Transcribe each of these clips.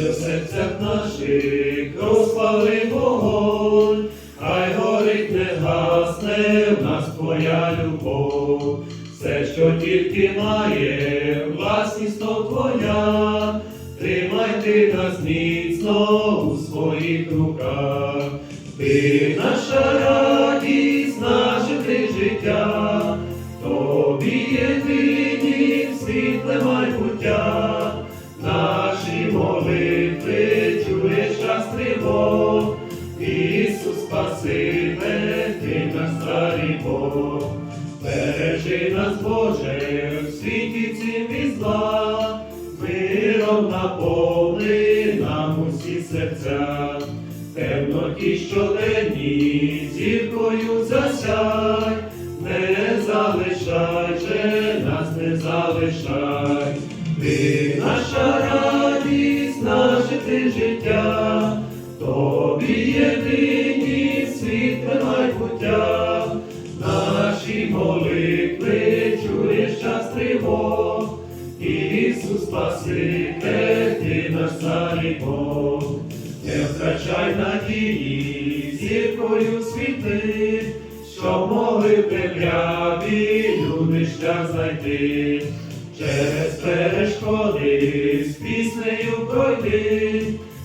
Боже, в серцях наших розпали вогонь, хай горить не гасне в нас твоя любов, все, що тільки має, власність то твоя, тримай ти нас міцно у своїх руках, ти наша радість, наше ти життя, тобі єдині світле майбуття, молитви чуєш тривог, Ісус Спаситель, ти наш старий Бог, бережи нас, Боже, в світі цим і зла, миром наповни нам усі серця, темноті щоденні зіркою засяй, не залишай же нас, не залишай, ти наша наше життя, тобі єдині світле майбуття, наші молитви чуєш час тривог, Ісус Спаситель, ти наш царі Бог, не втрачай надії, зіркою світи, що могли б темряві люди шлях знайти, через перешкоди з піснею пройти,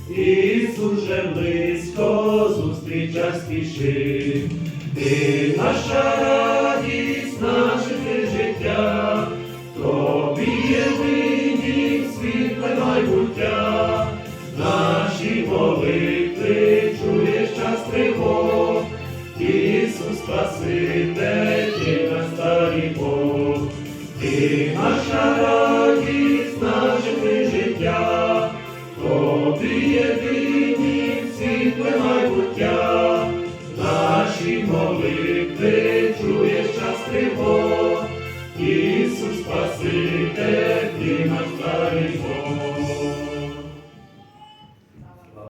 Ісус же близько зустріча спіши, ти наша ти наша радість, наше життя, тобі єдині